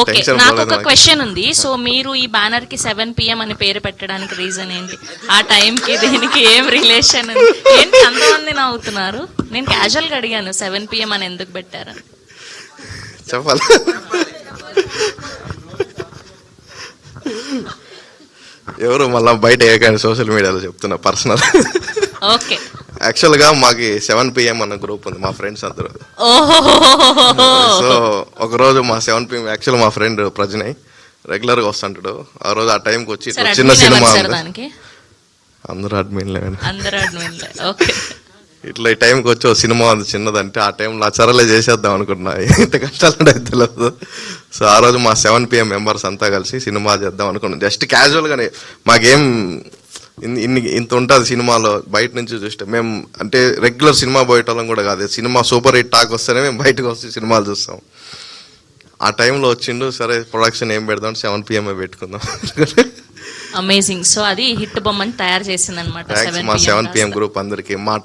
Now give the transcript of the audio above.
Okay నాకు ఒక. Question ఉంది. సో మీరు ఈ బ్యానర్కి సెవెన్ పిఎం అని పేరు పెట్టడానికి రీజన్ ఏంటి? ఆ టైం కి దీనికి ఏం రిలేషన్ ఏంటి అంతమంది నవ్వుతున్నారు? నేను క్యాజువల్గా అడిగాను సెవెన్ పిఎం అని ఎందుకు పెట్టారు చెప్పాలి. ఎవరు మళ్ళీ బయట ఏకాని సోషల్ మీడియాలో చెప్తున్నా పర్సనల్ ఓకే యాక్చువల్గా మాకు సెవెన్ పిఎం అన్న గ్రూప్ ఉంది మా ఫ్రెండ్స్ అందరూ. సో ఒక రోజు మా సెవెన్ పిఎం యాక్చువల్ మా ఫ్రెండ్ ప్రజనయ్ రెగ్యులర్గా వస్తుంటాడు. ఆ రోజు ఆ టైంకి వచ్చి చిన్న సినిమా అందరూ అడ్మిన్లే అందరూ admin లే. ఓకే. ఇట్లా ఈ టైంకి వచ్చి ఒక సినిమా ఉంది చిన్నదంటే ఆ టైంలో చరలే చేసేద్దాం అనుకున్నా. ఇంత కష్టాలు ఉండేది తెలియదు సో ఆ రోజు మా సెవెన్ పిఎం మెంబర్స్ అంతా కలిసి సినిమా చేద్దాం అనుకున్నాం. జస్ట్ క్యాజువల్గానే మాకేం ఇన్ని ఇంత ఉంటుంది సినిమాలో బయట నుంచి చూస్తే. మేము అంటే రెగ్యులర్ సినిమా పోయేటోళ్ళం కూడా కాదు. సినిమా సూపర్ హిట్ టాక్ వస్తేనే మేము బయటకు వస్తే సినిమాలు చూస్తాం. ఆ టైంలో వచ్చిండు సరే ప్రొడక్షన్ ఏం పెడదాం సెవెన్ పిఎం పెట్టుకుందాం. అమేజింగ్ సో అది హిట్ బొమ్మని తయారు చేసింది అనమాట మా సెవెన్ పిఎం గ్రూప్ అందరికి. మా